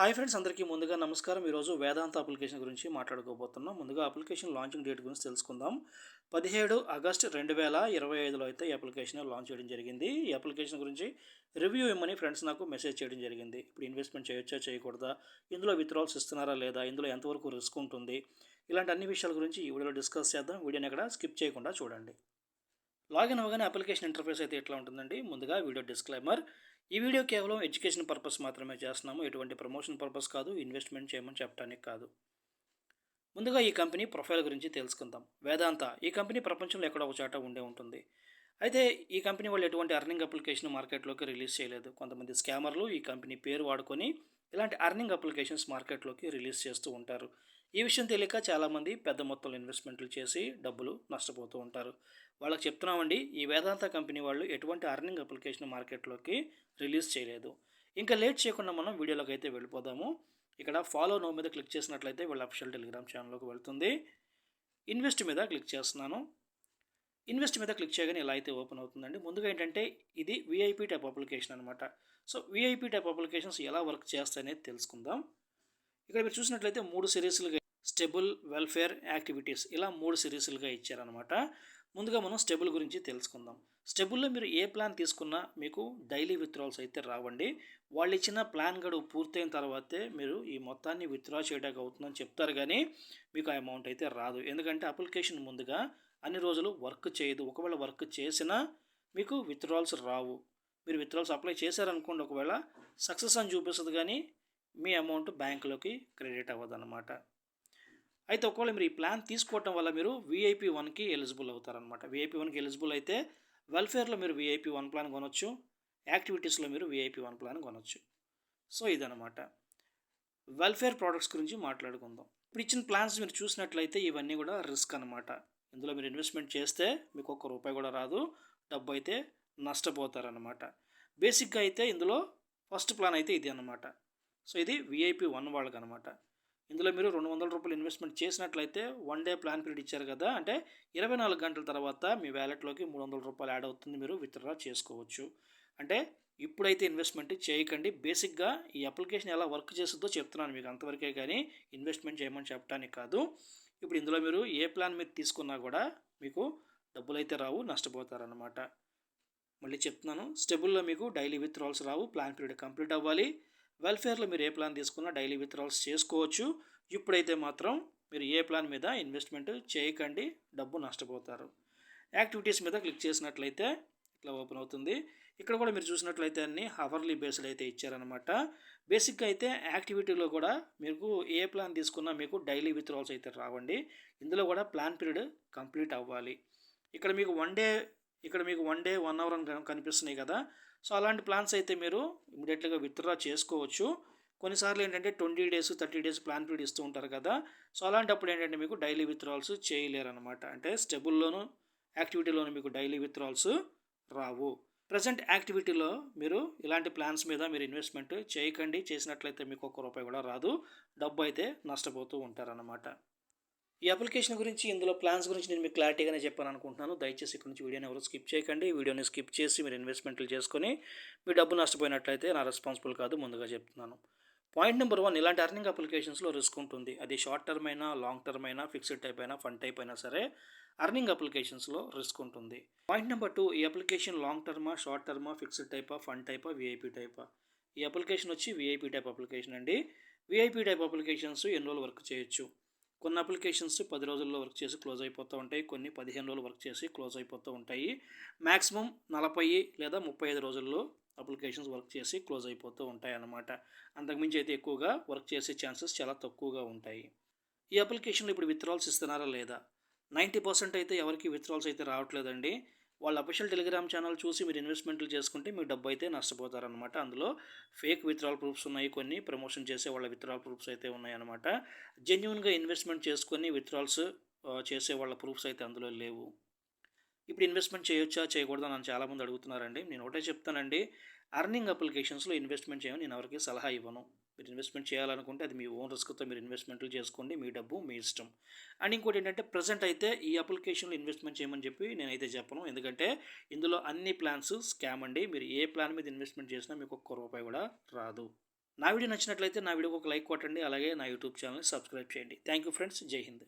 Hi friends అందరికీ ముందుగా నమస్కారం. ఈరోజు వేదాంత అప్లికేషన్ గురించి మాట్లాడుకోబోతున్నాం. ముందుగా అప్లికేషన్ లాంచింగ్ డేట్ గురించి తెలుసుకుందాం. పదిహేడు ఆగస్ట్ రెండు వేల ఇరవై ఐదులో అయితే ఈ అప్లికేషన్ లాంచ్ చేయడం జరిగింది. ఈ అప్లికేషన్ గురించి రివ్యూ ఇమ్మని ఫ్రెండ్స్ నాకు మెసేజ్ చేయడం జరిగింది. ఇప్పుడు ఇన్వెస్ట్మెంట్ చేయొచ్చా చేయకూడదా ఇందులో విత్డ్రాల్స్ ఇస్తున్నారా లేదా ఇందులో ఎంతవరకు రిస్క్ ఉంటుంది ఇలాంటి అన్ని విషయాల గురించి ఈ వీడియోలో డిస్కస్ చేద్దాం. వీడియోని అక్కడ స్కిప్ చేయకుండా చూడండి. లాగిన్ అవ్వగానే అప్లికేషన్ ఇంటర్ఫేస్ అయితే ఎట్లా ఉంటుందండి? ముందుగా వీడియో డిస్క్లైమర్. ఈ వీడియో కేవలం ఎడ్యుకేషన్ పర్పస్ మాత్రమే చేస్తున్నాము. ఎటువంటి ప్రమోషన్ పర్పస్ కాదు ఇన్వెస్ట్మెంట్ చేయమని చెప్పడానికి కాదు. ముందుగా ఈ కంపెనీ ప్రొఫైల్ గురించి తెలుసుకుందాం. వేదాంత ఈ కంపెనీ ప్రపంచంలో ఎక్కడో ఒక చాట ఉండే ఉంటుంది. అయితే ఈ కంపెనీ వాళ్ళు ఎటువంటి అర్నింగ్ అప్లికేషన్ మార్కెట్లోకి రిలీజ్ చేయలేదు. కొంతమంది స్కామర్లు ఈ కంపెనీ పేరు వాడుకొని ఇలాంటి అర్నింగ్ అప్లికేషన్స్ మార్కెట్లోకి రిలీజ్ చేస్తూ ఉంటారు. ఈ విషయం తెలియక చాలామంది పెద్ద మొత్తంలో ఇన్వెస్ట్మెంట్లు చేసి డబ్బులు నష్టపోతూ ఉంటారు. వాళ్ళకి చెప్తున్నామండి ఈ వేదాంత కంపెనీ వాళ్ళు ఎటువంటి అర్నింగ్ అప్లికేషన్ మార్కెట్లోకి రిలీజ్ చేయలేదు. ఇంకా లేట్ చేయకుండా మనం వీడియోలోకి అయితే వెళ్ళిపోదాము. ఇక్కడ ఫాలో నో మీద క్లిక్ చేసినట్లయితే వీళ్ళ అఫిషియల్ టెలిగ్రామ్ ఛానల్లోకి వెళ్తుంది. ఇన్వెస్ట్ మీద క్లిక్ చేస్తున్నాను. ఇన్వెస్ట్ మీద క్లిక్ చేయగానే ఇలా అయితే ఓపెన్ అవుతుందండి. ముందుగా ఏంటంటే ఇది విఐపి టైప్ అప్లికేషన్ అనమాట సో విఐపి టైప్ అప్లికేషన్స్ ఎలా వర్క్ చేస్తాయనేది తెలుసుకుందాం. ఇక్కడ మీరు చూసినట్లయితే మూడు సిరీస్లుగా స్టెబుల్ వెల్ఫేర్ యాక్టివిటీస్ ఇలా మూడు సిరీస్లుగా ఇచ్చారనమాట ముందుగా మనం స్టెబుల్ గురించి తెలుసుకుందాం. స్టెబుల్లో మీరు ఏ ప్లాన్ తీసుకున్నా మీకు డైలీ విత్డ్రాల్స్ అయితే రావండి. వాళ్ళు ఇచ్చిన ప్లాన్ గడువు పూర్తయిన తర్వాతే మీరు ఈ మొత్తాన్ని విత్డ్రా చేయడానికి అవుతుందని చెప్తారు కానీ మీకు ఆ అమౌంట్ అయితే రాదు. ఎందుకంటే అప్లికేషన్ ముందుగా అన్ని రోజులు వర్క్ చేయదు. ఒకవేళ వర్క్ చేసినా మీకు విత్డ్రాల్స్ రావు. మీరు విత్డ్రాల్స్ అప్లై చేశారనుకోండి ఒకవేళ సక్సెస్ అని చూపిస్తుంది కానీ మీ అమౌంట్ బ్యాంకులోకి క్రెడిట్ అవ్వదు అనమాట అయితే ఒకవేళ మీరు ఈ ప్లాన్ తీసుకోవటం వల్ల మీరు విఐపి వన్కి ఎలిజిబుల్ అవుతారనమాట విఐపి వన్కి ఎలిజిబుల్ అయితే వెల్ఫేర్లో మీరు విఐపి వన్ ప్లాన్ కొనొచ్చు యాక్టివిటీస్లో మీరు విఐపి వన్ ప్లాన్ కొనొచ్చు. సో ఇదనమాట వెల్ఫేర్ ప్రోడక్ట్స్ గురించి మాట్లాడుకుందాం. ఇప్పుడు ఇచ్చిన ప్లాన్స్ మీరు చూసినట్లయితే ఇవన్నీ కూడా రిస్క్ అనమాట ఇందులో మీరు ఇన్వెస్ట్మెంట్ చేస్తే మీకు ఒక్క రూపాయి కూడా రాదు డబ్బు అయితే నష్టపోతారనమాట బేసిక్గా అయితే ఇందులో ఫస్ట్ ప్లాన్ అయితే ఇది అనమాట సో ఇది విఐపి వన్ వాళ్ళకి అనమాట ఇందులో మీరు రెండు వందల రూపాయలు ఇన్వెస్ట్మెంట్ చేసినట్లయితే వన్ డే ప్లాన్ పీరియడ్ ఇచ్చారు కదా అంటే ఇరవై నాలుగు గంటల తర్వాత మీ వ్యాలెట్లోకి మూడు వందల రూపాయలు యాడ్ అవుతుంది మీరు విత్డ్రా చేసుకోవచ్చు. అంటే ఇప్పుడైతే ఇన్వెస్ట్మెంట్ చేయకండి. బేసిక్గా ఈ అప్లికేషన్ ఎలా వర్క్ చేస్తుందో చెప్తున్నాను మీకు అంతవరకే కానీ ఇన్వెస్ట్మెంట్ చేయమని చెప్పడానికి కాదు. ఇప్పుడు ఇందులో మీరు ఏ ప్లాన్ మీరు తీసుకున్నా కూడా మీకు డబ్బులు అయితే రావు నష్టపోతారనమాట మళ్ళీ చెప్తున్నాను స్టెబుల్లో మీకు డైలీ విత్డ్రాల్స్ రావు ప్లాన్ పీరియడ్ కంప్లీట్ అవ్వాలి. వెల్ఫేర్లో మీరు ఏ ప్లాన్ తీసుకున్నా డైలీ విత్డ్రాల్స్ చేసుకోవచ్చు. ఇప్పుడైతే మాత్రం మీరు ఏ ప్లాన్ మీద ఇన్వెస్ట్మెంట్ చేయకండి. డబ్బు నష్టపోతారు. యాక్టివిటీస్ మీద క్లిక్ చేసినట్లయితే ఇట్లా ఓపెన్ అవుతుంది. ఇక్కడ కూడా మీరు చూసినట్లయితే అన్ని హవర్లీ బేస్డ్ అయితే ఇచ్చారనమాట బేసిక్గా అయితే యాక్టివిటీలో కూడా మీకు ఏ ప్లాన్ తీసుకున్నా మీకు డైలీ విత్డ్రాల్స్ అయితే రావండి. ఇందులో కూడా ప్లాన్ పీరియడ్ కంప్లీట్ అవ్వాలి. ఇక్కడ మీకు వన్ డే ఇక్కడ మీకు వన్ డే వన్ అవర్ అని కనిపిస్తున్నాయి కదా. సో అలాంటి ప్లాన్స్ అయితే మీరు ఇమీడియట్గా విత్డ్రా చేసుకోవచ్చు. కొన్నిసార్లు ఏంటంటే twenty days thirty days plan period ఇస్తూ ఉంటారు కదా. సో అలాంటప్పుడు ఏంటంటే మీకు డైలీ విత్డ్రాల్స్ చేయలేరు అనమాట అంటే స్టెబుల్లోను యాక్టివిటీలోను మీకు డైలీ విత్డ్రాల్స్ రావు. ప్రజెంట్ యాక్టివిటీలో మీరు ఇలాంటి ప్లాన్స్ మీద మీరు ఇన్వెస్ట్మెంట్ చేయకండి. చేసినట్లయితే మీకు ఒక్క రూపాయి కూడా రాదు. డబ్బు అయితే నష్టపోతూ ఉంటారన్నమాట. ఈ అప్లికేషన్ గురించి ఇందులో ప్లాన్స్ గురించి నేను మీకు క్లారిటీగానే చెప్పాను అనుకుంటున్నాను. దయచేసి ఇక్కడ నుంచి వీడియోని ఎవరు స్కిప్ చేయకండి. వీడియోని స్కిప్ చేసి మీరు ఇన్వెస్ట్మెంట్లు చేసుకొని మీ డబ్బు నష్టపోయినట్లయితే నా రెస్పాన్సిబుల్ కాదు ముందుగా చెప్తున్నాను. పాయింట్ నెంబర్ వన్ ఇలాంటి అర్నింగ్ అప్లికేషన్స్లో రిస్క్ ఉంటుంది. అది షార్ట్ టర్మ్ అయినా లాంగ్ టర్మ్ అయినా ఫిక్స్డ్ టైప్ అయినా ఫండ్ టైప్ అయినా సరే అర్నింగ్ అప్లికేషన్స్లో రిస్క్ ఉంటుంది. పాయింట్ నెంబర్ టూ ఈ అప్లికేషన్ లాంగ్ టర్మా షార్ట్ టర్మా ఫిక్స్డ్ టైపా ఫండ్ టైపా విఐపి టైపా? ఈ అప్లికేషన్ వచ్చి వీఐపీ టైప్ అప్లికేషన్ అండి. వీఐపీ టైప్ అప్లికేషన్స్ ఎన్ని రోజులు వర్క్ చేయొచ్చు? కొన్ని అప్లికేషన్స్ పది రోజుల్లో వర్క్ చేసి క్లోజ్ అయిపోతూ ఉంటాయి. కొన్ని పదిహేను రోజులు వర్క్ చేసి క్లోజ్ అయిపోతూ ఉంటాయి. మ్యాక్సిమం నలభై లేదా ముప్పై ఐదు రోజుల్లో అప్లికేషన్స్ వర్క్ చేసి క్లోజ్ అయిపోతూ ఉంటాయి అన్నమాట. అంతకుమించి అయితే ఎక్కువగా వర్క్ చేసే ఛాన్సెస్ చాలా తక్కువగా ఉంటాయి. ఈ అప్లికేషన్లో ఇప్పుడు విత్డ్రాల్స్ ఇస్తున్నారా లేదా? నైంటీ పర్సెంట్ అయితే ఎవరికి విత్డ్రాల్స్ అయితే రావట్లేదండి. వాళ్ళ అఫీషియల్ టెలిగ్రామ్ ఛానల్ చూసి మీరు ఇన్వెస్ట్మెంట్లు చేసుకుంటే మీ డబ్బు అయితే నష్టపోతారనమాట అందులో ఫేక్ విత్డ్రాల్ ప్రూఫ్స్ ఉన్నాయి కొన్ని ప్రమోషన్ చేసే వాళ్ళ విత్డ్రాల్ ప్రూఫ్స్ అయితే ఉన్నాయన్నమాట. జెన్యున్గా ఇన్వెస్ట్మెంట్ చేసుకొని విత్డ్రాల్స్ చేసే వాళ్ళ ప్రూఫ్స్ అయితే అందులో లేవు. ఇప్పుడు ఇన్వెస్ట్మెంట్ చేయొచ్చా చేయకూడదా నన్ను చాలామంది అడుగుతున్నారండి. నేను ఒకటే చెప్తానండి. అర్నింగ్ అప్లికేషన్స్లో ఇన్వెస్ట్మెంట్ చేయమని నేను ఎవరికి సలహా ఇవ్వను. మీరు ఇన్వెస్ట్మెంట్ చేయాలనుకుంటే అది మీ ఓన్ రిస్క్తో మీరు ఇన్వెస్ట్మెంట్లు చేసుకోండి మీ డబ్బు మీ ఇష్టం. అండ్ ఇంకోటి ఏంటంటే ప్రజెంట్ అయితే ఈ అప్లికేషన్లో ఇన్వెస్ట్మెంట్ చేయమని చెప్పి నేనైతే చెప్పను. ఎందుకంటే ఇందులో అన్ని ప్లాన్స్ స్కామ్ అండి. మీరు ఏ ప్లాన్ మీద ఇన్వెస్ట్మెంట్ చేసినా మీకు ఒక్క రూపాయి కూడా రాదు. నా వీడియో నచ్చినట్లయితే నా వీడియోకి ఒక లైక్ కొట్టండి. అలాగే నా యూట్యూబ్ ఛానల్ని సబ్స్క్రైబ్ చేయండి. థ్యాంక్ యూ ఫ్రెండ్స్ జై హింద్.